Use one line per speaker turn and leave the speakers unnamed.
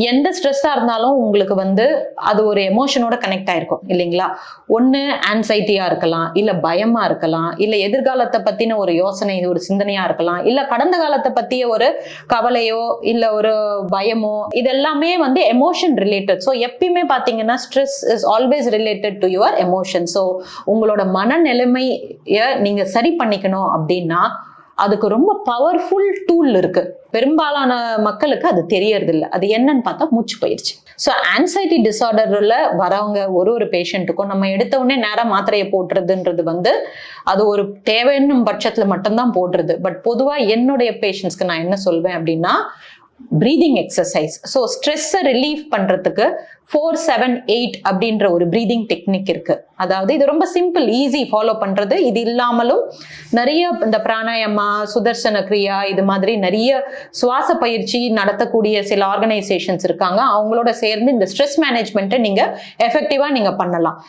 எந்த ஸ்ட்ரெஸ்ஸாக இருந்தாலும் உங்களுக்கு வந்து அது ஒரு எமோஷனோட கனெக்ட் ஆயிருக்கும் இல்லைங்களா? ஒன்று ஆன்சைட்டியாக இருக்கலாம் இல்லை பயமாக இருக்கலாம் இல்லை எதிர்காலத்தை பற்றின ஒரு யோசனை ஒரு சிந்தனையாக இருக்கலாம் இல்லை கடந்த காலத்தை பற்றிய ஒரு கவலையோ இல்லை ஒரு பயமோ இதெல்லாமே வந்து எமோஷன் ரிலேட்டட் ஸோ எப்பயுமே பார்த்தீங்கன்னா stress is always related to your emotion so உங்களோட மனநிலைமையை நீங்கள் சரி பண்ணிக்கணும் அப்படின்னா அதுக்கு ரொம்ப பவர்ஃபுல் டூல் இருக்கு. பெரும்பாலான மக்களுக்கு அது தெரியறது அது என்னன்னு பார்த்தா மூச்சு பயிற்சி. ஸோ ஆன்சைட்டி டிசார்டர்ல வரவங்க ஒரு ஒரு பேஷண்ட்டுக்கும் நம்ம எடுத்த உடனே நேரம் மாத்திரையை போட்டுறதுன்றது வந்து அது ஒரு தேவைன்னும் பட்சத்துல மட்டும்தான் போடுறது. பட் பொதுவாக என்னுடைய பேஷண்ட்ஸ்க்கு நான் என்ன சொல்வேன் அப்படின்னா ப்ரீதிங் எக்ஸசைஸ் ஸோ ஸ்ட்ரெஸ்ஸை ரிலீஃப் பண்ணுறதுக்கு ஃபோர் செவன் எயிட் அப்படின்ற ஒரு ப்ரீதிங் டெக்னிக் இருக்குது அதாவது இது ரொம்ப சிம்பிள் ஈஸி ஃபாலோ பண்ணுறது இது இல்லாமலும் நிறைய இந்த பிராணாயமா சுதர்சன கிரியா இது மாதிரி நிறைய சுவாச பயிற்சி நடத்தக்கூடிய சில ஆர்கனைசேஷன்ஸ் இருக்காங்க. அவங்களோட சேர்ந்து இந்த ஸ்ட்ரெஸ் மேனேஜ்மெண்ட்டை நீங்கள் எஃபெக்டிவாக நீங்கள் பண்ணலாம்.